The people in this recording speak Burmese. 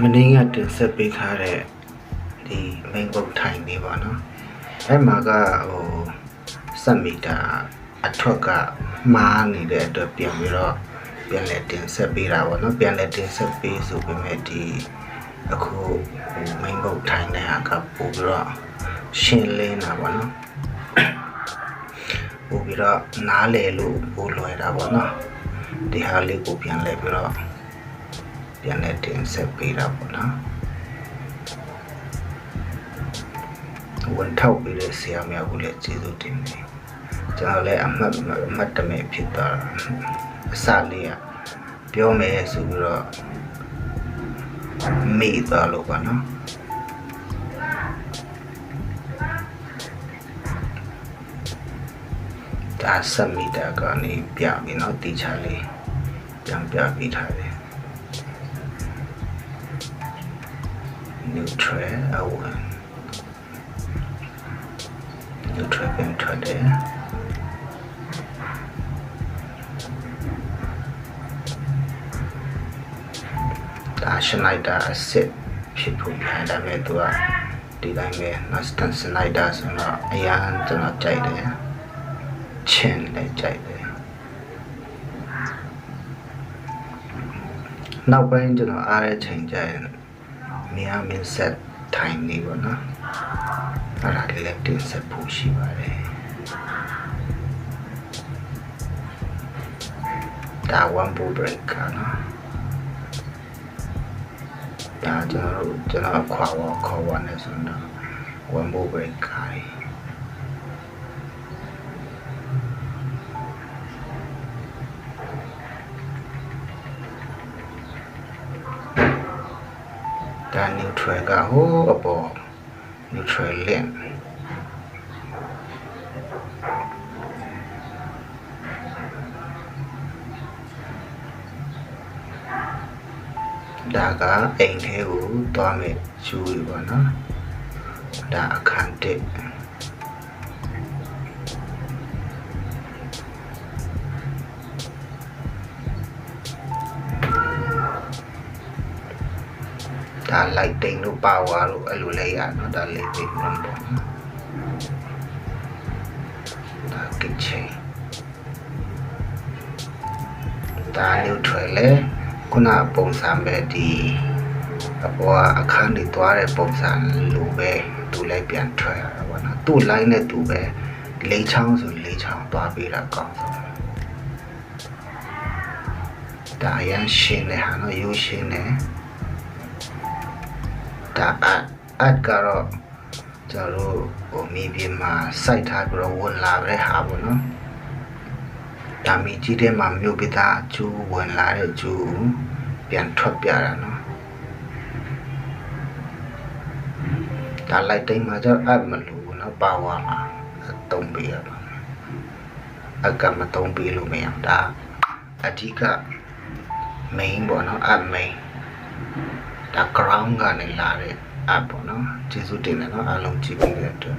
မင်းကတင်ဆက်ပေးထားတဲ့ဒီ main book ထိုင်နေပါနော်အဲ့မှာကဟိုစက်မီတာအထွက်ကမှားနေတဲ့အတွက်ပြန်ပြီးတော့ပြန်လဲတင်ဆက်ပေးတာပေါ့နော်ပြန်လဲတင်ဆက်ပေးဆိုပေမဲ့ဒီအခုဟို main book ထိုင်တဲ့ဟာကပို့ပြီးတော့ရှင်းလင်းတာပေါ့နော်ပို့ပြီးတော့နားလေလို့ပို့လွယ်တာပေါ့နော်ဒီဟာလေးကိုပြန်လဲပြီးတော့ ပြန်လဲတင်ဆက်ပေးတာပေါ့နော်ဝန်ထောက်ပေးတဲ့ဆရာမကိုလည်းကျေးဇူးတင်တယ်ကျွန်တော်လည်းအမှတ်အမှတ်တမဲ့ဖြစ်သွားတာအစလေးကပြောမယ်ဆိုပြီးတော့မိသွားလို့ပါနော်ဒါဆက်မိတာကနေပြပြီနော်တီချာလေးပြန်ပြပေးထားတယ် neutral အဝင် neutral ပြန်ထွက်တယ်ဒါ Schneider အစ်စ်ဖြစ်ဖို့ပြန်ဒါပေမဲ့သူကဒီတိုင်းပဲ Naston Schneider ဆိုတော့အရန်ကျွန်တော်ကြိုက်တယ်ချင်းလည်းကြိုက်တယ်နောက်ပိုင်းကျွန်တော်အားရချိန်ကြရင် မြန်မင်းဆက်ထိုင်နေပါနော်အဲ့ဒါလေးလည်းတင်ဆက်ဖို့ရှိပါတယ်ဒါ one ball break ကနော်ဒါကျွန်တော်တို့ကျွန်တော်ခွာဝခေါ်ဝနေဆိုတော့ one ball break ခိုင်း ဒါ neutral ကဟိုအပေါ် neutral link ဒါကအိမ်ထဲကိုသွားမယ်ယူပြီပေါ့နော်ဒါအခန်း1 ဒါ lighting တို့ power တို့အဲ့လိုလဲရနော်ဒါ living room ပေါ့နော်ဒါ kitchen ဒါ neutral လဲခုနပုံစံပဲဒီအပေါ်ကအခန်းတွေသွားတဲ့ပုံစံလိုပဲသူလည်းပြန်ထွက်ရတာပေါ့နော်သူ့ line နဲ့သူပဲလေးချောင်းဆိုလေးချောင်းသွားပေးတာကောင်းဆုံးဒါအရန်ရှင်းတယ်ဟာနော်ရိုးရှင်းတယ် ဒါအအတ်ကတော့ကျွန်တော်တို့ဟိုမြေပြင်မှာစိုက်ထားပြီးတော့ဝင်လာတဲ့ဟာပေါ့နော်ဒါမီကြီးတဲ့မှာမြို့ပိသားအကျူဝင်လာတဲ့ကျူပြန်ထွက်ပြတာနော်ဒါလိုက်တိုင်းမှာကျတော့အပ်မလို့ဘူးနော်ပါဝါမှာအသုံးပေးရပါမယ်အကမသုံးပေးလို့မရဘူးဒါအဓိက main ပေါ့နော်အ main ဒါ ground ကနေလာတဲ့ app ပေါ့နော်ကျေးဇူးတင်တယ်နော်အားလုံးကြည့်ပြီးတဲ့အတွက်